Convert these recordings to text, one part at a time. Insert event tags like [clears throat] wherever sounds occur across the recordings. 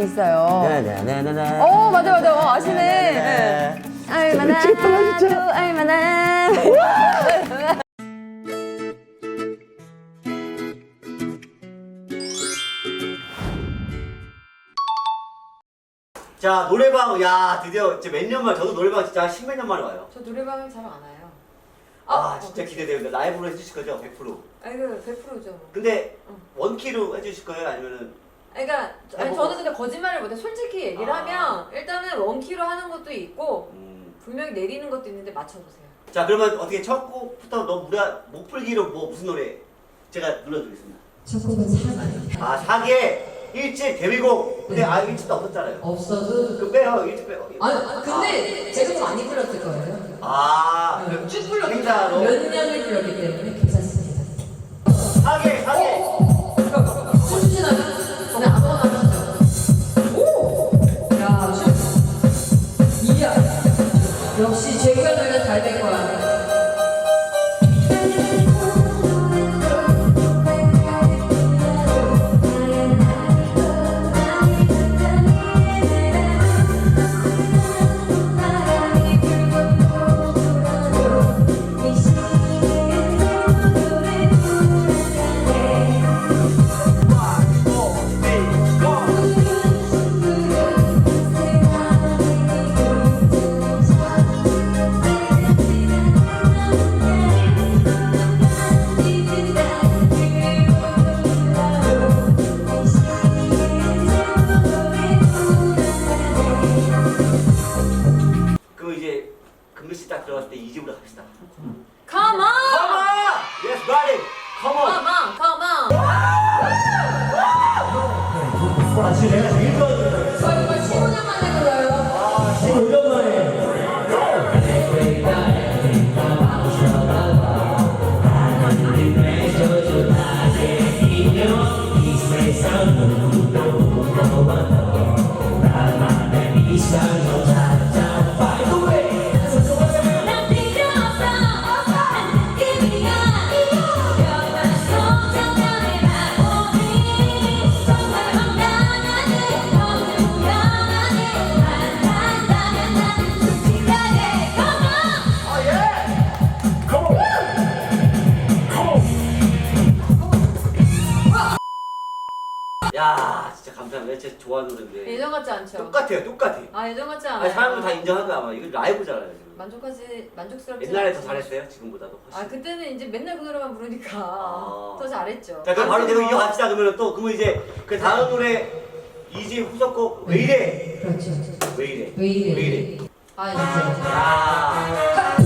노래 있어요. 네네네네. 어 맞아 맞아 어, 아시네. 네. 알만한 또 알만한. [laughs] 자 노래방 야 드디어 이제 몇 년 만에 저도 노래방 진짜 한 십몇 년 만에 와요. 저 노래방을 잘 안 와요. 아, 진짜 기대돼요. 라이브로 해주실 거죠? 100%. 아이고 100%죠. 근데 응. 원키로 해주실 거예요? 아니면은 그러니까 아니, 저는 근데 거짓말을 못해. 솔직히 얘기를 아. 하면 일단은 원키로 하는 것도 있고 음. 분명히 내리는 것도 있는데 맞춰보세요. 자 그러면 어떻게 첫 곡부터 너무 무리 못 풀기로 뭐 무슨 노래 제가 눌러드리겠습니다. 첫 곡은 사기 아 사계 일집 데뷔곡 근데 아 일집도 없었잖아요. 없어도 그 빼요 일집 빼요. 아니 근데 제가 더 많이 불렀을 거예요 아, 그쭉 불렀기 행사로? 때문에 몇 년을 불렀기 때문에 괜찮습니다 사계 사계. 때이 집으로 갑시다. Come on, Come on, yes, buddy, come on. come on, come 야 진짜 감사합니다. 진짜 좋아하는 노래인데. 예전 같지 않죠? 똑같아요, 똑같아. 아 예전 같지 않아요. 아니, 사람들 다 인정할 거야 아마. 이거 라이브잖아요 지금. 만족하지 만족스럽지. 옛날에 더 잘했어요? 지금보다도 훨씬. 아 그때는 이제 맨날 그 노래만 부르니까 아. 더 잘했죠. 자 그럼 바로 계속 이어갑시다 그러면 또 그러면 이제 그 다음 노래 이집 후속곡 왜 이래? 그렇죠 왜 이래? 왜 이래 왜 이래? 아 이제 아.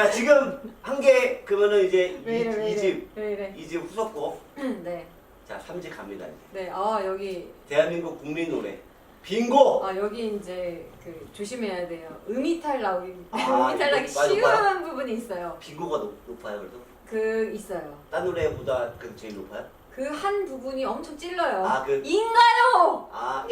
자 지금 한 개 그러면은 이제 왜 이래 왜 이래 이집 왜 이래. 이집 후속곡 [clears throat] 네. 자 3집 갑니다 이제. 네. 아 여기 대한민국 국민 노래 빙고. 아 여기 이제 그 조심해야 돼요. 음이탈 나오기 아, [laughs] 음이탈 나기 이거 많이 쉬운 부분이 있어요. 빙고가 높, 높아요 그래도? 그 있어요. 딴 노래보다 그 제일 높아요? 그 한 부분이 엄청 찔러요. 아, 그- 인가요? 아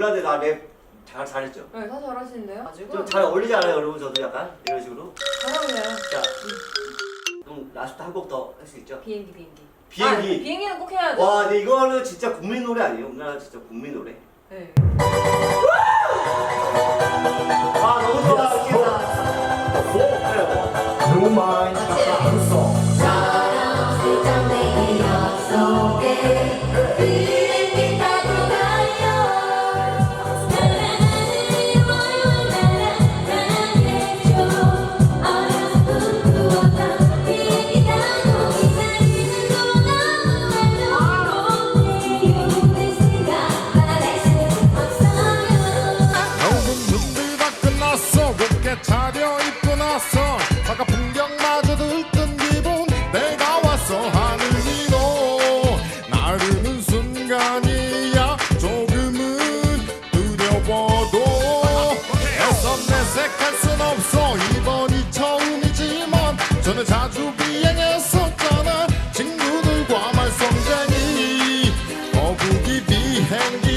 몰랐는데 나랩잘 잘했죠. 네, 다 잘하시는데요? 아직은? 좀 잘 어울리지 않아요, 여러분? 저도 약간 이런 식으로. 잘하네요. 자, 그럼 라스트 한 곡 더 할 수 있죠? 비행기, 비행기. 비행기. 아, 비행기는 꼭 해야죠. 와, 근데 이거는 진짜 국민 노래 아니에요? 우리나라 진짜 국민 노래. 네. 아, 너무 좋아. 이렇게 다. No mind, 감성. 거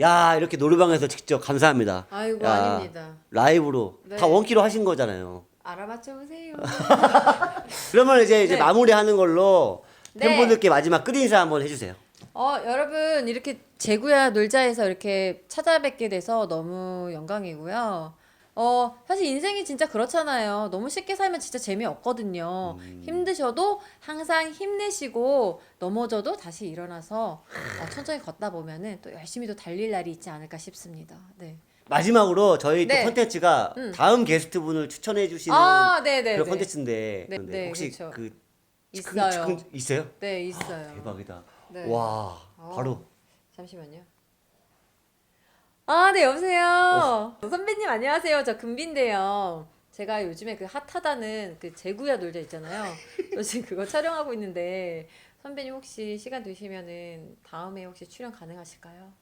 야, 이렇게 노래방에서 직접 감사합니다. 아이고 야, 아닙니다. 라이브로 네. 다 원키로 하신 거잖아요. 알아맞혀 보세요. [laughs] 그러면 이제 이제 네. 마무리하는 걸로 네. 팬분들께 마지막 끝 인사 한번 해주세요. 어 여러분 이렇게 제구야 놀자에서 이렇게 찾아뵙게 돼서 너무 영광이고요. 어 사실 인생이 진짜 그렇잖아요. 너무 쉽게 살면 진짜 재미없거든요. 힘드셔도 항상 힘내시고 넘어져도 다시 일어나서 어, 천천히 걷다 보면은 또 열심히 또 달릴 날이 있지 않을까 싶습니다. 네. 마지막으로 저희 네. 또 컨텐츠가 음. 다음 게스트 분을 추천해 주시는 아, 네 네. 그런 네. 컨텐츠인데 네, 근데 네, 혹시 그렇죠. 그 있어요. 그- 그- 있어요? 네, 있어요. 대박이다. 네. 와 어. 바로 잠시만요. 아, 네, 여보세요. 선배님 안녕하세요. 저 금빈데요. 제가 요즘에 그 핫하다는 그 제구야 놀자 있잖아요. 저 지금 [laughs] 그거 촬영하고 있는데 선배님 혹시 시간 되시면은 다음에 혹시 출연 가능하실까요?